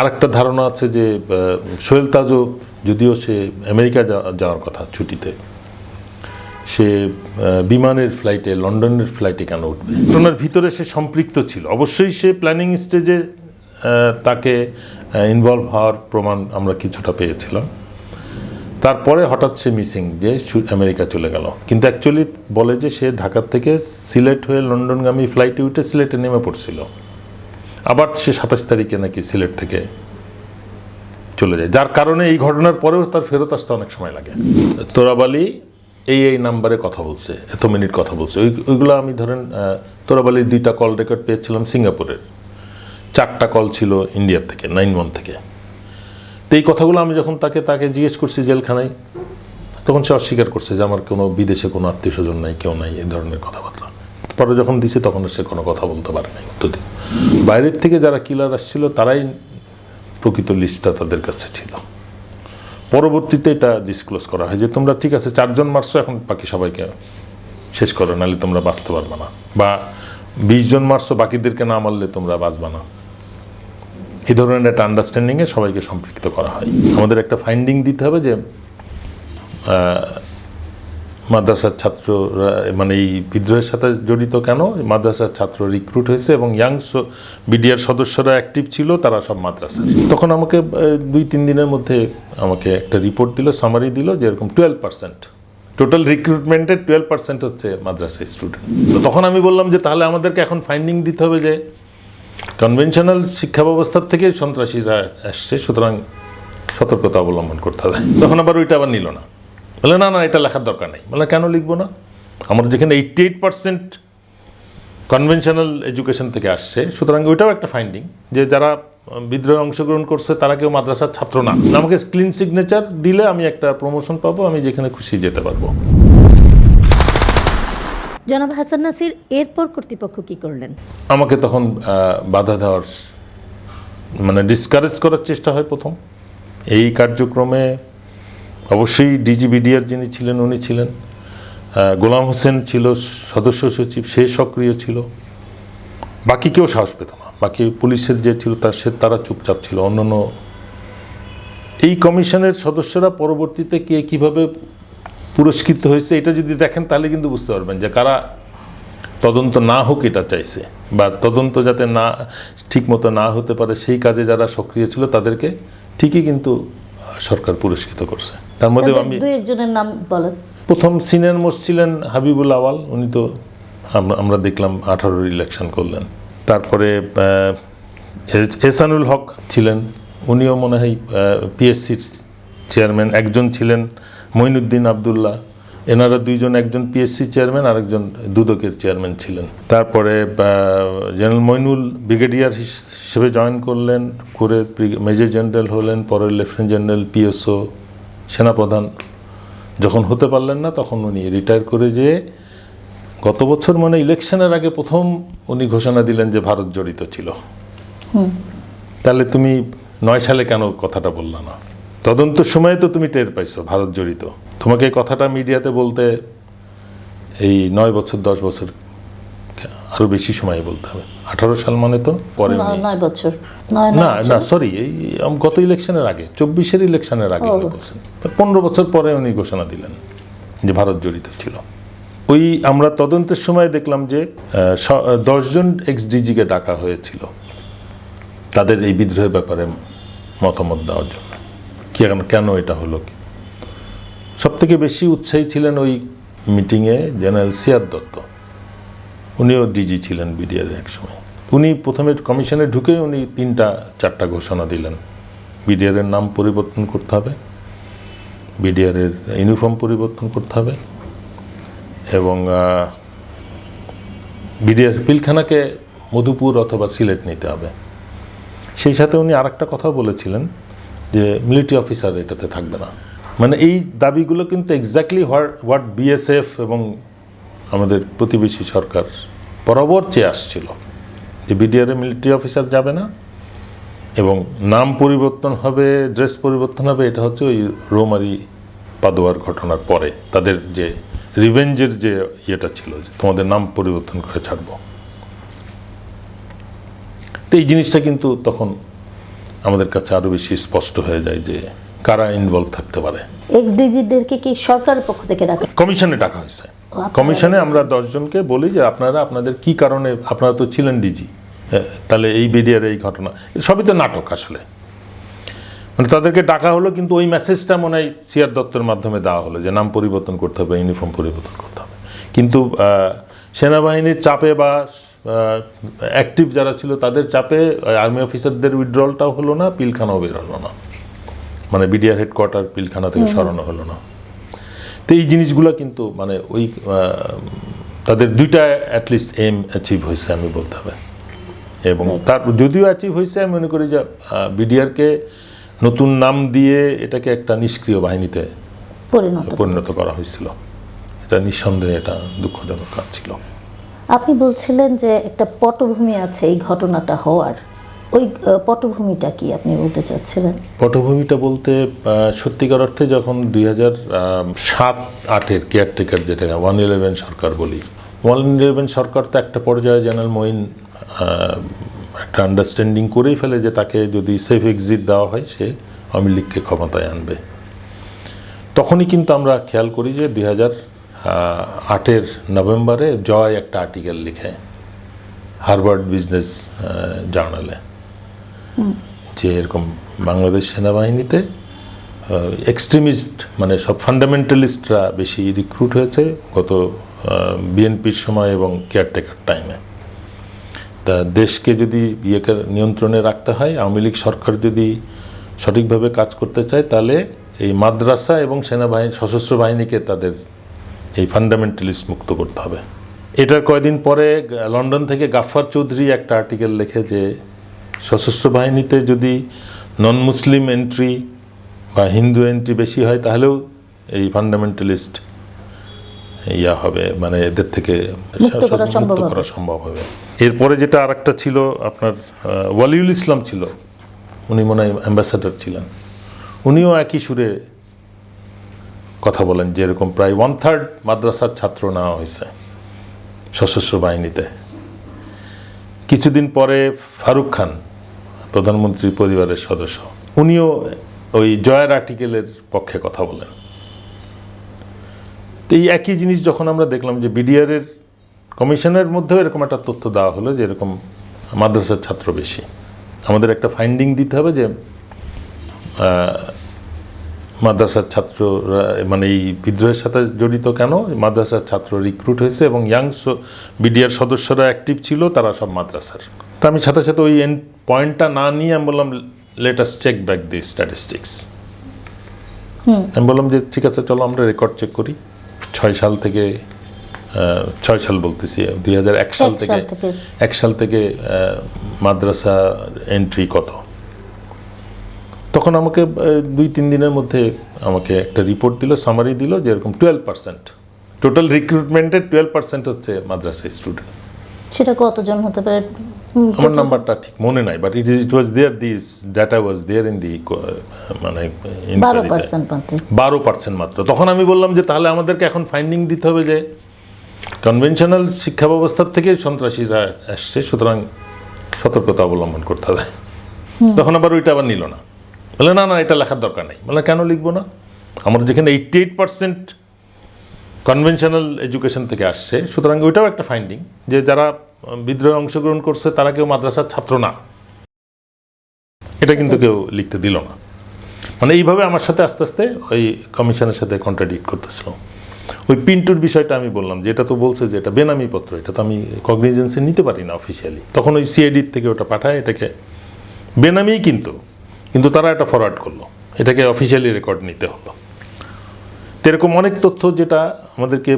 আরেকটা ধারণা আছে যে সোহেল তাজও যদিও সে আমেরিকা যাওয়ার কথা ছুটিতে, সে বিমানের ফ্লাইটে লন্ডনের ফ্লাইটে কেন উঠবে? ঘটনার ভিতরে সে সম্পৃক্ত ছিল। অবশ্যই সে প্ল্যানিং স্টেজে তাকে ইনভলভ হওয়ার প্রমাণ আমরা কিছুটা পেয়েছিলাম। তারপরে হঠাৎ সে মিসিং যে আমেরিকা চলে গেল। কিন্তু অ্যাকচুয়ালি বলে যে সে ঢাকার থেকে সিলেট হয়ে লন্ডনগামী ফ্লাইটে উঠে সিলেটে নেমে পড়ছিল। আবার সে সাতাশ তারিখে নাকি সিলেট থেকে চলে যায়। যার কারণে এই ঘটনার পরেও তার ফেরত আসতে অনেক সময় লাগে। তোরাবালি এই এই নাম্বারে কথা বলছে, এত মিনিট কথা বলছে। ওই ওইগুলো আমি ধরেন তোরাবালির দুইটা কল রেকর্ড পেয়েছিলাম সিঙ্গাপুরের। চারটা কল ছিল ইন্ডিয়ার থেকে, নাইন ওয়ান থেকে। তো এই কথাগুলো আমি যখন তাকে তাকে জিজ্ঞেস করছি জেলখানায়, তখন সে অস্বীকার করছে যে আমার কোনো বিদেশে কোনো আত্মীয় স্বজন নাই, কেউ নাই, এই ধরনের কথাবার্তা। পরে যখন দিছে, তখন সে কোনো কথা বলতে পারে নাই, উত্তর দিতে বাইরের থেকে যারা কিলার আসছিল, তারাই প্রকৃত লিস্টটা তাদের কাছে ছিল। পরবর্তীতে এটা ডিসক্লোজ করা হয় যে, তোমরা ঠিক আছে, চারজন মারছো, এখন বাকি সবাইকে শেষ করো, নাহলে তোমরা বাঁচতে পারবে না। বা, বিশ জন মারছো, বাকিদেরকে না মারলে তোমরা বাঁচবে না। এই ধরনের একটা আন্ডারস্ট্যান্ডিংয়ে সবাইকে সম্পৃক্ত করা হয়। আমাদের একটা ফাইন্ডিং দিতে হবে যে মাদ্রাসার ছাত্ররা মানে এই বিদ্রোহের সাথে জড়িত কেন? মাদ্রাসার ছাত্র রিক্রুট হয়েছে এবং ইয়াং বিডিআর সদস্যরা অ্যাক্টিভ ছিল, তারা সব মাদ্রাসা। তখন আমাকে দুই, তিন দিনের মধ্যে আমাকে একটা রিপোর্ট দিল সামারি দিল যে এরকম টুয়েলভ পার্সেন্ট টোটাল রিক্রুটমেন্টের টুয়েলভ পার্সেন্ট হচ্ছে মাদ্রাসা স্টুডেন্ট তো তখন আমি বললাম যে তাহলে আমাদেরকে এখন ফাইন্ডিং দিতে হবে যে কনভেনশনাল শিক্ষা ব্যবস্থার থেকে সন্ত্রাসীরা আসছে, সুতরাং সতর্কতা অবলম্বন করতে হবে। তখন আবার ওইটা আবার নিল না। বলে না না এটা লেখার দরকার নেই। বলে কেন লিখব না? আমার যেখানে eighty eight percent conventional education থেকে আসছে সুতরাং ওইটাও একটা ফাইন্ডিং যে যারা বিদ্রোহে অংশগ্রহণ করছে তারা কেউ মাদ্রাসার ছাত্র না। আমাকে ক্লিন সিগনেচার দিলে আমি একটা প্রমোশন পাবো আমি যেখানে খুশি যেতে পারব। জনাব হাসান নাসির এরপর কর্তৃপক্ষ কি করলেন? আমাকে তখন বাধা দেওয়ার মানে ডিসকারেজ করার চেষ্টা হয় প্রথম। এই কার্যক্রমে অবশ্যই ডিজিবিডিআর যিনি ছিলেন, উনি ছিলেন। গোলাম হোসেন ছিল সদস্য, সচিব, সে সক্রিয় ছিল। বাকি কেউ সাহস পেত না। বাকি পুলিশের যে ছিল, তার সে, তারা চুপচাপ ছিল। অন্যান্য এই কমিশনের সদস্যরা পরবর্তীতে কে কীভাবে পুরস্কৃত হয়েছে, এটা যদি দেখেন, তাহলে কিন্তু বুঝতে পারবেন যে কারা তদন্ত না হোক এটা চাইছে, বা তদন্ত যাতে না, ঠিক মতো না হতে পারে, সেই কাজে যারা সক্রিয় ছিল, তাদেরকে ঠিকই কিন্তু সরকার পুরস্কৃত করছে। তার মধ্যে আমি দুই একজনের নাম বলেন প্রথম সিনিয়র মোস্ট ছিলেন হাবিবুল আওয়াল উনি তো আমরা দেখলাম আঠারোর ইলেকশন করলেন। তারপরে এসানুল হক ছিলেন উনিও মনে হয় পিএসসির চেয়ারম্যান একজন ছিলেন মঈনুদ্দিন আবদুল্লাহ। এনারা দুইজন একজন পিএসসি চেয়ারম্যান আরেকজন দুদকের চেয়ারম্যান ছিলেন। তারপরে জেনারেল মইনুল ব্রিগেডিয়ার হিসেবে জয়েন করলেন করে মেজর জেনারেল হলেন পরে লেফটেন্যান্ট জেনারেল পিএসও সেনাপ্রধান। যখন হতে পারলেন না তখন উনি রিটায়ার করে যেয়ে গত বছর মানে ইলেকশনের আগে প্রথম উনি ঘোষণা দিলেন যে ভারত জড়িত ছিল। তাহলে তুমি নয় সালে কেন কথাটা বললা না? তদন্তের সময়ে তো তুমি টের পাইছো ভারত জড়িত। তোমাকে এই কথাটা মিডিয়াতে বলতে এই নয় বছর দশ বছর আরও বেশি সময় বলতে হবে। আঠারো সাল মানে তো পরে নয়- বছর। না না সরি এই গত ইলেকশনের আগে চব্বিশের ইলেকশনের আগে উনি বলছেন। পনেরো বছর পরে উনি ঘোষণা দিলেন যে ভারত জড়িত ছিল। ওই আমরা তদন্তের সময় দেখলাম যে দশজন এক্স ডিজিকে ডাকা হয়েছিল। তাদের এই বিদ্রোহের ব্যাপারে মতামত দেওয়ার জন্য। কেন কেন এটা হলো কি? সব থেকে বেশি উৎসাহী ছিলেন ওই মিটিংয়ে জেনারেল সিয়াদ দত্ত। উনিও ডিজি ছিলেন বিডিআর এক সময় উনি প্রথমে কমিশনে ঢুকে উনি তিনটা, চারটা ঘোষণা দিলেন। বিডিআরের নাম পরিবর্তন করতে হবে বিডিআরের ইউনিফর্ম পরিবর্তন করতে হবে এবং বিডিআর পিলখানাকে মধুপুর অথবা সিলেট নিতে হবে। সেই সাথে উনি আরেকটা কথা বলেছিলেন যে মিলিটারি অফিসার এটাতে থাকবে না। মানে এই দাবিগুলো কিন্তু এক্স্যাক্টলি হোয়াট বিএসএফ এবং আমাদের প্রতিবেশী সরকার বরাবর চেয়ে আসছিল যে বিডিআরে মিলিটারি অফিসার যাবে না এবং নাম পরিবর্তন হবে ড্রেস পরিবর্তন হবে, এটা হচ্ছে ওই রোমারি পাদোয়ার ঘটনার পরে তাদের যে রিভেঞ্জের যে ইয়েটা ছিল যে তোমাদের নাম পরিবর্তন করে ছাড়বো। তো এই জিনিসটা কিন্তু তখন আমাদের কাছে আরও বেশি স্পষ্ট হয়ে যায় যে কারা ইনভলভ থাকতে পারে। এক্স ডিজিদেরকে কি সরকারের পক্ষ থেকে ডাকা কমিশনে ডাকা হয়েছে। কমিশনে আমরা দশজনকে বলি যে আপনারা আপনাদের কি কারণে আপনারা তো ছিলেন ডিজি তাহলে এই বিডিআর এই ঘটনা সবই তো নাটক আসলে। মানে তাদেরকে ডাকা হলো কিন্তু ওই মেসেজটা মনে হয় সিআর দত্তের মাধ্যমে দেওয়া হলো যে নাম পরিবর্তন করতে হবে ইউনিফর্ম পরিবর্তন করতে হবে। কিন্তু সেনাবাহিনীর চাপে বা অ্যাক্টিভ যারা ছিল তাদের চাপে আর্মি অফিসারদের উইথড্রলটাও হলো না পিলখানাও বের হলো না। মানে বিডিআর হেডকোয়ার্টার পিলখানা থেকে সরানো হলো না। তো এই জিনিসগুলো কিন্তু মানে ওই তাদের দুইটা অ্যাটলিস্ট এম অ্যাচিভ হয়েছে আমি বলতে হবে। এবং তার যদিও অ্যাচিভ হয়েছে আমি মনে করি যে বিডিআরকে নতুন নাম দিয়ে এটাকে একটা নিষ্ক্রিয় বাহিনীতে পরিণত পরিণত করা হয়েছিল। এটা নিঃসন্দেহে এটা দুঃখজনক কাজ ছিল। আপনি বলছিলেন যে একটা পটভূমি আছে, এই ঘটনাটা হওয়ার। ওই পটভূমিটা কি আপনি বলতে চাচ্ছিলেন? পটভূমিটা বলতে সত্যিকার অর্থে যখন দুই হাজার সাত আটের কেয়ারটেকার যেটা ওয়ান ইলেভেন সরকার বলি ওয়ান ইলেভেন সরকার তো একটা পর্যায়ে জেনারেল মঈন একটা আন্ডারস্ট্যান্ডিং করেই ফেলে যে তাকে যদি সেফ এক্সিট দেওয়া হয়, সে আওয়ামী লীগকে ক্ষমতায় আনবে। তখনই কিন্তু আমরা খেয়াল করি যে দুই হাজার আটের নভেম্বরে জয় একটা আর্টিকেল লিখে হারভার্ড বিজনেস জার্নালে। যে এরকম বাংলাদেশ সেনাবাহিনীতে এক্সট্রিমিস্ট মানে সব ফান্ডামেন্টালিস্টরা বেশি রিক্রুট হয়েছে গত বিএনপির সময় এবং কেয়ারটেকার টাইমে তা দেশকে যদি ইয়েকে নিয়ন্ত্রণে রাখতে হয় আওয়ামী লীগ সরকার যদি সঠিকভাবে কাজ করতে চায় তাহলে এই মাদ্রাসা এবং সেনাবাহিনী সশস্ত্র বাহিনীকে তাদের এই ফান্ডামেন্টালিস্ট মুক্ত করতে হবে। এটার কয়দিন পরে লন্ডন থেকে গাফফার চৌধুরী একটা আর্টিকেল লেখে যে সশস্ত্র বাহিনীতে যদি নন মুসলিম এন্ট্রি বা হিন্দু এন্ট্রি বেশি হয় তাহলেও এই ফান্ডামেন্টালিস্ট ইয়া হবে মানে এদের থেকে মুক্ত করা সম্ভব হবে। করা সম্ভব হবে। এরপরে যেটা আরেকটা ছিল আপনার ওয়ালিউল ইসলাম ছিল। উনি মনে হয় অ্যাম্বাসাডার ছিলেন। উনিও একই সুরে কথা বলেন যে এরকম প্রায় ওয়ান থার্ড মাদ্রাসার ছাত্র নেওয়া হয়েছে সশস্ত্র বাহিনীতে। কিছুদিন পরে ফারুক খান, প্রধানমন্ত্রী পরিবারের সদস্য, উনিও ওই জয়ের আর্টিকেলের পক্ষে কথা বলেন। তো এই একই জিনিস যখন আমরা দেখলাম যে বিডিআরের কমিশনের মধ্যেও এরকম একটা তথ্য দেওয়া হলো যে এরকম মাদ্রাসার ছাত্র বেশি। আমাদের একটা ফাইন্ডিং দিতে হবে যে মাদ্রাসার ছাত্ররা মানে এই বিদ্রোহের সাথে জড়িত কেন? মাদ্রাসার ছাত্র রিক্রুট হয়েছে এবং ইয়াং বিডিআর সদস্যরা অ্যাক্টিভ ছিল তারা সব মাদ্রাসার। তা আমি সাথে সাথে ওই এন্ড পয়েন্টটা না নিয়ে আমি বললাম let us check back the statistics আমি বললাম যে ঠিক আছে চলো আমরা রেকর্ড চেক করি। ছয় সাল থেকে ছয় সাল বলতেছি দুই হাজার এক সাল থেকে এক সাল থেকে মাদ্রাসা এন্ট্রি কত? তখন আমাকে দুই তিন দিনের মধ্যে আমাকে একটা রিপোর্ট দিল সামারি দিল যে এরকম টুয়েলভ পার্সেন্ট টোটাল রিক্রুটমেন্টের টুয়েলভ পার্সেন্ট হচ্ছে মাদ্রাসা স্টুডেন্ট সেটা কতজন হতে পারে? আমার নাম্বারটা ঠিক মনে নাই but it is it was there this data was there in the মানে বারো পার্সেন্ট মাত্র। তখন আমি বললাম যে তাহলে আমাদেরকে এখন ফাইন্ডিং দিতে হবে যে কনভেনশনাল শিক্ষা ব্যবস্থার থেকে সন্ত্রাসীরা আসছে সুতরাং সতর্কতা অবলম্বন করতে হবে। তখন আবার ওইটা আবার নিল না। বলে, না না, এটা লেখার দরকার নেই। বলে, কেন লিখব না? আমরা যেখানে eighty eight percent conventional education থেকে আসছে, সুতরাং ওইটাও একটা ফাইন্ডিং যে যারা বিদ্রোহে অংশগ্রহণ করছে, তারা কেউ মাদ্রাসার ছাত্র না। এটা কিন্তু কেউ লিখতে দিল না। মানে এইভাবে আমার সাথে আস্তে আস্তে ওই কমিশনের সাথে কন্ট্রাডিক্ট করতেছিল। ওই পিন্টুর বিষয়টা আমি বললাম যে, এটা তো বলছে যে এটা বেনামি পত্র, এটা তো আমি কগনিজেন্সি নিতে পারি না অফিসিয়ালি তখন ওই সিআইডির থেকে ওটা পাঠায়, এটাকে। বেনামিই কিন্তু কিন্তু তারা এটা ফরওয়ার্ড করল। এটাকে অফিসিয়ালি রেকর্ড নিতে হলো। তো এরকম অনেক তথ্য যেটা আমাদেরকে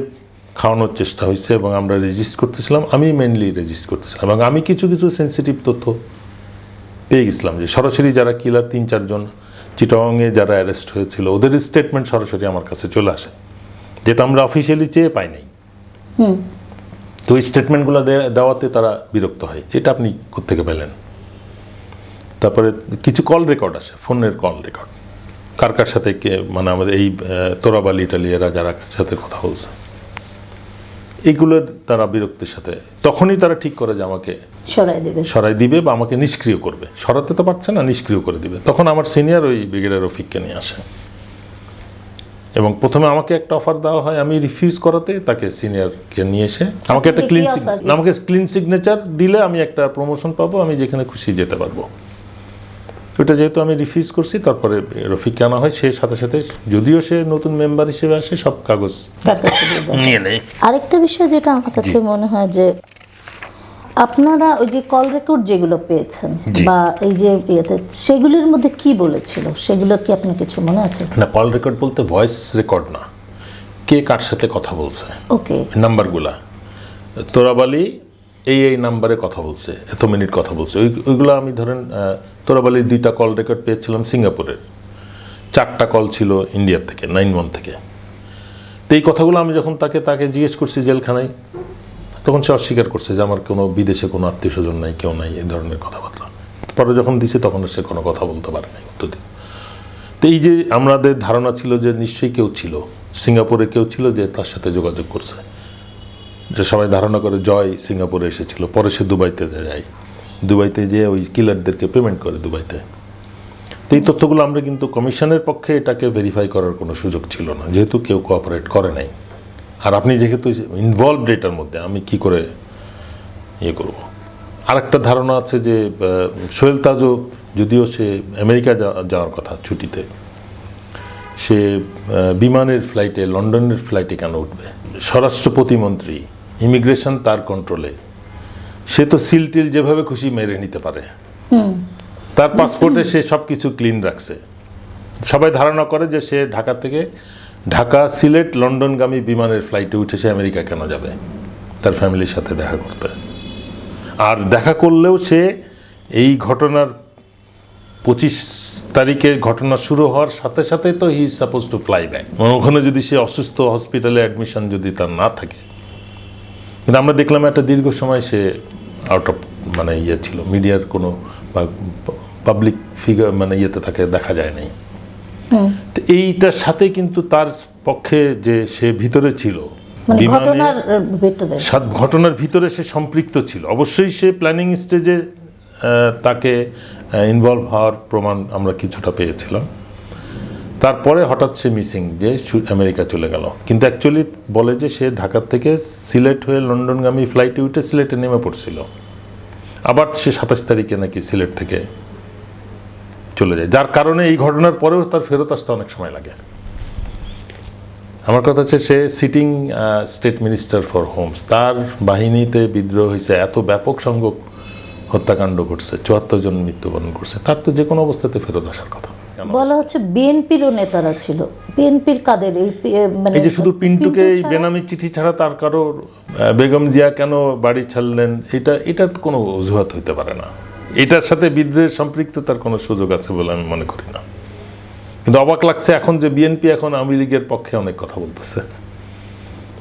খাওয়ানোর চেষ্টা হয়েছে এবং আমরা রেজিস্ট করতেছিলাম। আমি মেনলি রেজিস্ট করতেছিলাম এবং আমি কিছু কিছু সেন্সিটিভ তথ্য পেয়ে গেছিলাম যে সরাসরি যারা কিলার তিন চারজন চিটংয়ে যারা অ্যারেস্ট হয়েছিল ওদের স্টেটমেন্ট সরাসরি আমার কাছে চলে আসে যেটা আমরা অফিসিয়ালি চেয়ে পাই নাই। তো ওই স্টেটমেন্টগুলো দেওয়াতে তারা বিরক্ত হয়। এটা আপনি কোথেকে পেলেন? তারপরে কিছু কল রেকর্ড আসে ফোনের কল রেকর্ড কার কার সাথে কে মানে আমাদের এই তোরাবালি ইটালি এরা যারা সাথে কথা বলছে। এইগুলোর তারা বিরক্তির সাথে তখনই তারা ঠিক করে যে আমাকে সরাই দেবে। সরাই দিবে বা আমাকে নিষ্ক্রিয় করবে। সরাতে তো পারছে না নিষ্ক্রিয় করে দিবে। তখন আমার সিনিয়র ওই ব্রিগেডিয়ার রফিককে নিয়ে আসে। এবং প্রথমে আমাকে একটা অফার দেওয়া হয় আমি রিফিউজ করাতে তাকে সিনিয়রকে নিয়ে এসে আমাকে একটা ক্লিন? আমাকে ক্লিন সিগনেচার দিলে আমি একটা প্রমোশন পাবো আমি যেখানে খুশি যেতে পারব। ওইটা যেহেতু আমি রিফিউজ করছি তারপরে রফিককে আনা হয় সে সাথে সাথে যদিও সে নতুন মেম্বার হিসেবে আসে সব কাগজ। নিয়ে নেয় আরেকটা বিষয় যেটা আমার কাছে মনে হয় যে আপনারা ওই যে কল রেকর্ড যেগুলো পেয়েছেন বা এই যে ইয়েতে সেগুলির মধ্যে কি বলেছিল? সেগুলো কি আপনার কিছু মনে আছে? না কল রেকর্ড বলতে ভয়েস রেকর্ড না। কে কার সাথে কথা বলছে? ওকে নাম্বারগুলা তোরাবালি এই এই নাম্বারে কথা বলছে, এত মিনিট কথা বলছে। ওই ওইগুলো আমি ধরেন তোরাবালির দুইটা কল রেকর্ড পেয়েছিলাম সিঙ্গাপুরের। চারটা কল ছিল ইন্ডিয়ার থেকে নাইন ওয়ান থেকে। তো এই কথাগুলো আমি যখন তাকে তাকে জিজ্ঞেস করছি জেলখানায়, তখন সে অস্বীকার করছে যে আমার কোনো বিদেশে কোনো আত্মীয় স্বজন নাই, কেউ নাই, এই ধরনের কথাবার্তা। পরে যখন দিছে, তখন সে কোনো কথা বলতে পারে নাই, উত্তর দিতে তো এই যে আমাদের ধারণা ছিল যে নিশ্চয়ই কেউ ছিল, সিঙ্গাপুরে কেউ ছিল যে তার সাথে যোগাযোগ করছে। যে সবাই ধারণা করে জয় সিঙ্গাপুরে এসেছিল, পরে সে দুবাইতে যায়। দুবাইতে যেয়ে ওই কিলারদেরকে পেমেন্ট করে দুবাইতে। তো এই তথ্যগুলো আমরা কিন্তু কমিশনের পক্ষে এটাকে ভেরিফাই করার কোনো সুযোগ ছিল না, যেহেতু কেউ কোঅপারেট করে নাই। আর আপনি যেহেতু ইনভলভড এটার মধ্যে, আমি কি করে ইয়ে করব? আরেকটা ধারণা আছে যে সোহেল তাজও যদিও সে আমেরিকা যাওয়ার কথা ছুটিতে, সে বিমানের ফ্লাইটে লন্ডনের ফ্লাইটে কেন উঠবে? স্বরাষ্ট্র প্রতিমন্ত্রী ইমিগ্রেশন তার কন্ট্রোলে সে তো সিলটিল যেভাবে খুশি মেরে নিতে পারে। তার পাসপোর্টে সে সব কিছু ক্লিন রাখছে। সবাই ধারণা করে যে সে ঢাকা থেকে ঢাকা সিলেট লন্ডনগামী বিমানের ফ্লাইটে উঠে সে আমেরিকা কেন যাবে? তার ফ্যামিলির সাথে দেখা করতে। আর দেখা করলেও সে এই ঘটনার পঁচিশ তারিখে ঘটনা শুরু হওয়ার সাথে সাথে তো he suppose to fly back ওখানে যদি সে অসুস্থ হসপিটালে অ্যাডমিশন যদি তার না থাকে। কিন্তু আমরা দেখলাম একটা দীর্ঘ সময় সে আউট অফ মানে ইয়ে ছিল। মিডিয়ার কোনো বা পাবলিক ফিগার মানে ইয়েতে তাকে দেখা যায় নাই তো এইটার সাথে কিন্তু তার পক্ষে যে সে ভিতরে ছিল মানে ঘটনার ভিতরে। সে সম্পৃক্ত ছিল। অবশ্যই সে প্ল্যানিং স্টেজে তাকে ইনভলভ হওয়ার প্রমাণ আমরা কিছুটা পেয়েছিলাম। তারপরে হঠাৎ সে মিসিং যে আমেরিকা চলে গেল। কিন্তু অ্যাকচুয়ালি বলে যে সে ঢাকা থেকে সিলেট হয়ে লন্ডনগামী ফ্লাইটে উঠে সিলেটে নেমে পড়ছিল। আবার সে সাতাশ তারিখে নাকি সিলেট থেকে চলে যায়। যার কারণে এই ঘটনার পরেও তার ফেরত আসতে অনেক সময় লাগে। আমার কথা হচ্ছে সে sitting state minister for homes তার বাহিনীতে বিদ্রোহ হয়েছে, এত ব্যাপক সংখ্যক হত্যাকাণ্ড ঘটছে, চুয়াত্তর জন মৃত্যুবরণ করছে, তার তো যে কোনো অবস্থাতে ফেরত আসার কথা? বলা হচ্ছে বিএনপিরও নেতারা ছিল। বিএনপির কাদের এই মানে এই যে শুধু পিন্টুকে এই বেনামি চিঠি ছাড়া তার কারও বেগম জিয়া কেন বাড়ি ছাড়লেন এটা এটা কোনো অজুহাত হইতে পারে না। এটার সাথে বিদ্রোহের সম্পৃক্ত তার কোনো সুযোগ আছে বলে আমি মনে করি না। কিন্তু অবাক লাগছে এখন যে বিএনপি এখন আওয়ামী লীগের পক্ষে অনেক কথা বলতেছে।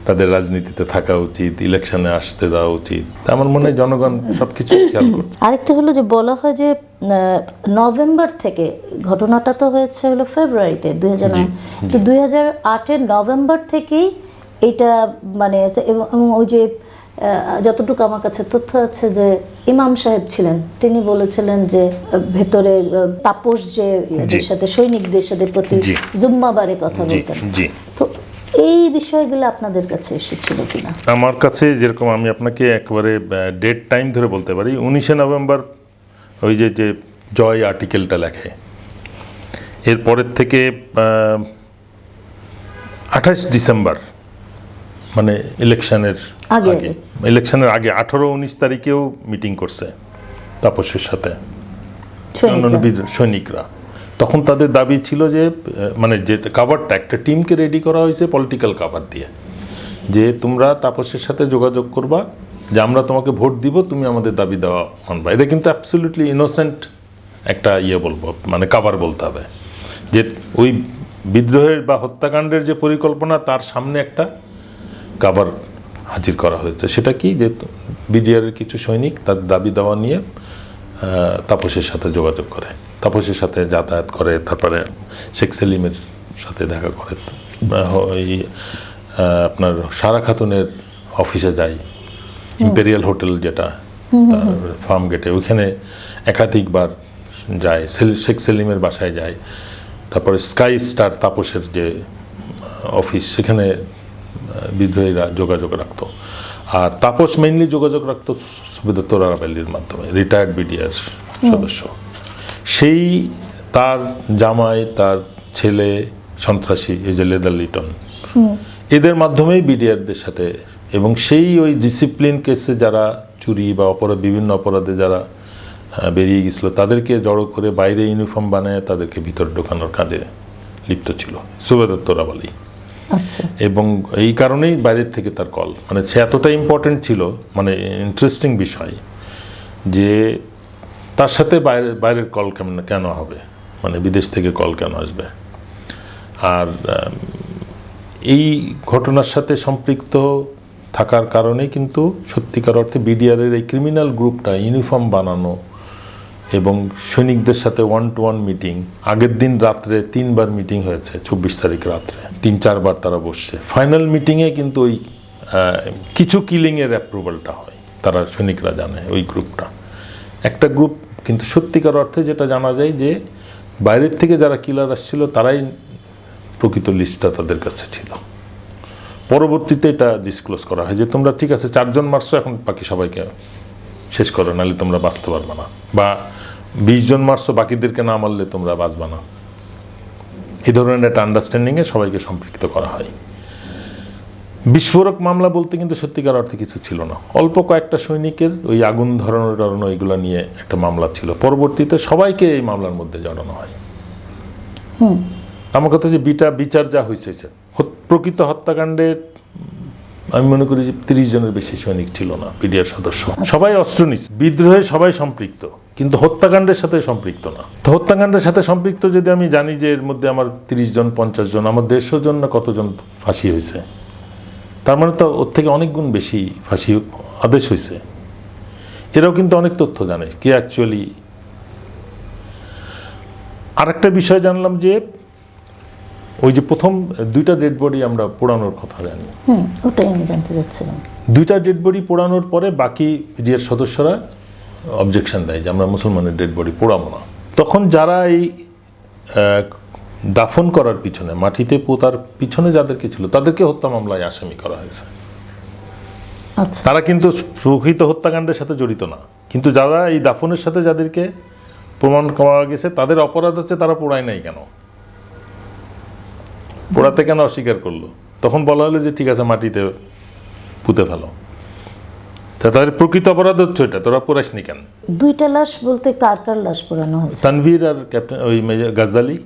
তাদের রাজনীতিতে থাকা উচিত ইলেকশনে আসতে দেওয়া উচিত। আমার মনে হয় জনগণ সবকিছু খেয়াল করছে। আরেকটা হলো যে বলা হয় যে নভেম্বর থেকে ঘটনাটা তো হয়েছে হলো ফেব্রুয়ারিতে দুই হাজার নয় তো দুই হাজার আটের নভেম্বর থেকেই এটা মানে এবং ওই যে যতটুকু আমার কাছে তথ্য আছে যে ইমাম সাহেব ছিলেন। তিনি বলেছিলেন যে ভেতরে তাপস যে সাথে সৈনিকদের সাথে প্রতি জুম্মাবারে কথা বলতেন। তো এই বিষয়গুলো আপনাদের কাছে এসেছিল কিনা? আমার কাছে যেরকম আমি আপনাকে একবারে ডেট টাইম ধরে বলতে পারি উনিশে নভেম্বর ওই যে যে জয় আর্টিকেলটা লেখে। এরপরের থেকে আঠাশ ডিসেম্বর মানে ইলেকশনের আগে ইলেকশনের আগে। আঠারো উনিশ তারিখেও মিটিং করছে তাপসের সাথে। সৈনিকরা। তখন তাদের দাবি ছিল যে মানে যে কাভারটা একটা টিমকে রেডি করা হয়েছে পলিটিক্যাল কাভার দিয়ে। যে তোমরা তাপসের সাথে যোগাযোগ করবা, যে আমরা তোমাকে ভোট দিব, তুমি আমাদের দাবি দেওয়া মানবা। এটা কিন্তু অ্যাবসলিউটলি ইনোসেন্ট একটা ইয়ে বলব মানে কাভার বলতে হবে। যে ওই বিদ্রোহের বা হত্যাকাণ্ডের যে পরিকল্পনা, তার সামনে একটা কাভার হাজির করা হয়েছে। সেটা কি? যে বিডিআরের কিছু সৈনিক তার দাবি দেওয়া নিয়ে তাপসের সাথে যোগাযোগ করে। তাপসের সাথে যাতায়াত করে তারপরে শেখ সেলিমের সাথে দেখা করে। ওই আপনার সারা খাতুনের অফিসে যাই ইম্পেরিয়াল হোটেল যেটা ফার্ম গেটে ওইখানে একাধিকবার যায় শেখ সেলিমের বাসায় যায় তারপরে স্কাই স্টার তাপসের যে অফিস সেখানে বিদ্রোহীরা যোগাযোগ রাখতো। আর তাপস মেইনলি যোগাযোগ রাখত রাখতো সুবেদার তোরারাবেল্লির মাধ্যমে রিটায়ার্ড বিডিআর সদস্য। সেই তার জামাই তার ছেলে সন্ত্রাসী এই যে লেদার লিটন। এদের মাধ্যমেই বিডিআরদের সাথে। এবং সেই ওই ডিসিপ্লিন কেসে যারা চুরি বা অপরাধ বিভিন্ন অপরাধে যারা বেরিয়ে গেছিল তাদেরকে জড়ো করে বাইরে ইউনিফর্ম বানায় তাদেরকে ভিতর ঢোকানোর কাজে লিপ্ত ছিল। সুবেদার তোরাবালি আচ্ছা। এবং এই কারণেই বাইরের থেকে তার কল মানে সে এতটা ইম্পর্টেন্ট ছিল মানে ইন্টারেস্টিং বিষয় যে তার সাথে বাইরে, বাইরের কল কেমন, কেন হবে? মানে বিদেশ থেকে কল কেন আসবে? আর এই ঘটনার সাথে সম্পৃক্ত থাকার কারণে কিন্তু সত্যিকার অর্থে বিডিআরের এই ক্রিমিনাল গ্রুপটা ইউনিফর্ম বানানো এবং সৈনিকদের সাথে ওয়ান টু ওয়ান মিটিং আগের দিন রাত্রে তিনবার মিটিং হয়েছে, চব্বিশ তারিখ রাত্রে, তিন, চারবার তারা বসছে। ফাইনাল মিটিংয়ে কিন্তু ওই কিছু কিলিংয়ের অ্যাপ্রুভালটা হয়, তারা সৈনিকরা জানে ওই গ্রুপটা একটা গ্রুপ কিন্তু সত্যিকার অর্থে যেটা জানা যায় যে বাইরের থেকে যারা কিলার আসছিল, তারাই প্রকৃত লিস্টটা তাদের কাছে ছিল। পরবর্তীতে এটা ডিসক্লোজ করা হয় যে তোমরা ঠিক আছে, চারজন মারছো, এখন বাকি সবাইকে শেষ করো, নাহলে তোমরা বাঁচতে পারবে না। বা বিশ জন মারছো, বাকিদেরকে না মারলে তোমরা বাঁচবে না। এই ধরনের একটা আন্ডারস্ট্যান্ডিংয়ে সবাইকে সম্পৃক্ত করা হয়। বিস্ফোরক মামলা বলতে কিন্তু সত্যিকার অর্থে কিছু ছিল না। অল্প কয়েকটা সৈনিকের ওই আগুন ধরানো টরানো এগুলো নিয়ে একটা মামলা ছিল। পরবর্তীতে সবাইকে এই মামলার মধ্যে জড়ানো হয়। আমার কথা যে বিটা বিচার যা হয়েছে। প্রকৃত হত্যাকাণ্ডের আমি মনে করি যে তিরিশ জনের বেশি সৈনিক ছিল না পিডিআর সদস্য। সবাই অস্ত্র নিচ্ছে বিদ্রোহে সবাই সম্পৃক্ত। কিন্তু হত্যাকাণ্ডের সাথে সম্পৃক্ত না। তো হত্যাকাণ্ডের সাথে সম্পৃক্ত যদি আমি জানি যে এর মধ্যে আমার তিরিশ জন পঞ্চাশ জন আমার দেড়শো জন না কতজন ফাঁসি হয়েছে তার মানে তো ওর থেকে অনেক গুণ বেশি ফাঁসি আদেশ হয়েছে। এরাও কিন্তু অনেক তথ্য জানে কি অ্যাকচুয়ালি আরেকটা বিষয় জানলাম যে ওই যে প্রথম দুইটা ডেড বডি আমরা পোড়ানোর কথা জানি। ওটাই আমি জানতে চাচ্ছিলাম। দুইটা ডেড বডি পোড়ানোর পরে বাকি পিডিআর সদস্যরা অবজেকশন দেয় যে আমরা মুসলমানের ডেড বডি পোড়াবো না। তখন যারা এই দাফন করার পিছনে মাটিতে পোতার পিছনে যাদেরকে ছিল তাদেরকে হত্যা মামলায় আসামি করা হয়েছে। আচ্ছা। তারা কিন্তু প্রকৃত হত্যাকাণ্ডের সাথে জড়িত না। কিন্তু যারা এই দাফনের সাথে যাদেরকে প্রমাণ করা গেছে তাদের অপরাধ হচ্ছে তারা পোড়ায় নাই কেন? পোড়াতে কেন অস্বীকার করল? তখন বলা হলো যে ঠিক আছে মাটিতে পুঁতে ফেলো। তাদের প্রকৃত অপরাধ হচ্ছে এটা তোরা পোড়াসনি কেন? দুইটা লাশ বলতে কার কার লাশ পোড়ানো হয়েছে? তানভীর আর ক্যাপ্টেন ওই গাজ্জালি।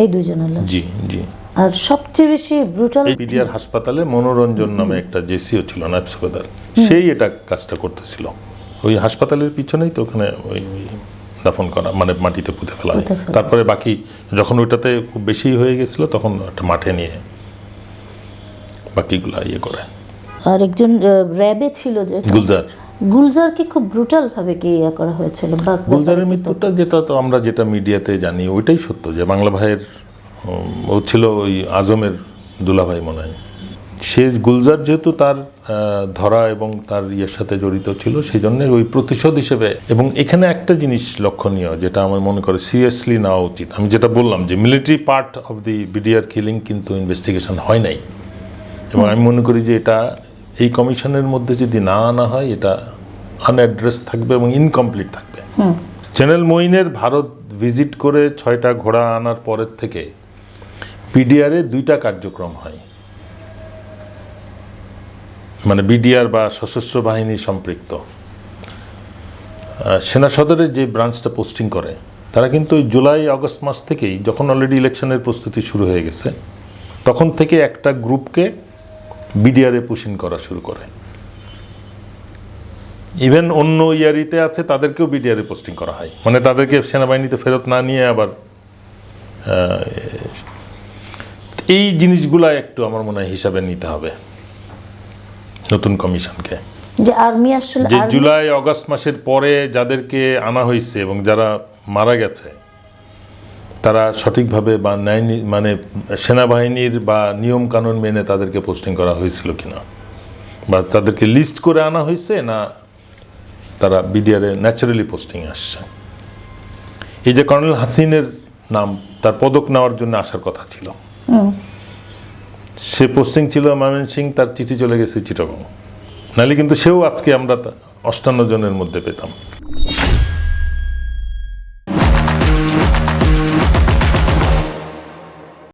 এই দুইজনের লাশ জি জি। আর সবচেয়ে বেশি ব্রুটাল পিডিআর হাসপাতালে মনোরঞ্জন নামে একটা জেসিও ছিল সুবেদার সেই এটা কাজটা করতেছিল। ওই হাসপাতালের পিছনেই তো ওখানে ওই ওই দাফন করা মানে মাটিতে পুঁতে ফেলা হয়। তারপরে বাকি যখন ওইটাতে খুব বেশি হয়ে গেছিল তখন একটা মাঠে নিয়ে বাকিগুলা ইয়ে করে। আর একজন র্যাবে ছিল যে। গুলজার। গুলজারকে খুব ব্রুটাল ভাবে ইয়ে করা হয়েছিল বা গুলজারের মৃত্যুটা যেটা তো আমরা যেটা মিডিয়াতে জানি ওইটাই সত্য যে বাংলা ভাইয়ের ও ছিল ওই আজমের দুলাভাই মনে হয়। সে গুলজার যেহেতু তার ধরা এবং তার ইয়ের সাথে জড়িত ছিল সেই জন্য ওই প্রতিশোধ হিসেবে এবং এখানে একটা জিনিস লক্ষণীয় যেটা আমার মনে করে সিরিয়াসলি নেওয়া উচিত। আমি যেটা বললাম যে military part of the BDR killing কিন্তু ইনভেস্টিগেশন হয় নাই। এবং আমি মনে করি যে এটা এই কমিশনের মধ্যে যদি না আনা হয় এটা আনঅ্যাড্রেস থাকবে এবং ইনকমপ্লিট থাকবে। চ্যানেল মইনের ভারত ভিজিট করে ছয়টা ঘোড়া আনার পরের থেকে পিডিআরে দুইটা কার্যক্রম হয়। মানে বিডিআর বা সশস্ত্র বাহিনী সম্পৃক্ত। সেনা সদরের যে ব্রাঞ্চটা পোস্টিং করে তারা কিন্তু ওই জুলাই আগস্ট মাস থেকেই যখন অলরেডি ইলেকশনের প্রস্তুতি শুরু হয়ে গেছে তখন থেকে একটা গ্রুপকে বিডিআরে পুশিং করা শুরু করে। ইভেন অন্য ইয়ারিতে আছে তাদেরকেও বিডিআরে পোস্টিং করা হয়। মানে তাদেরকে সেনাবাহিনীতে ফেরত না নিয়ে আবার এই জিনিসগুলা একটু আমার মনে হয় হিসাবে নিতে হবে। নতুন কমিশনকে। যে আর্মি আসলে যে জুলাই অগস্ট মাসের পরে যাদেরকে আনা হয়েছে এবং যারা মারা গেছে তারা সঠিকভাবে বা ন্যায় মানে সেনাবাহিনীর বা নিয়ম কানুন মেনে তাদেরকে পোস্টিং করা হয়েছিল কিনা? বা তাদেরকে লিস্ট করে আনা হয়েছে না তারা বিডিআরে ন্যাচারালি পোস্টিং আসছে? এই যে কর্নেল হাসিনের নাম তার পদক নেওয়ার জন্য আসার কথা ছিল। সে পোস্টিং ছিল ময়মনসিং তার চিঠি চলে গেছে চিটাগং। নাহলে কিন্তু সেও আজকে আমরা অষ্টান্ন জনের মধ্যে পেতাম।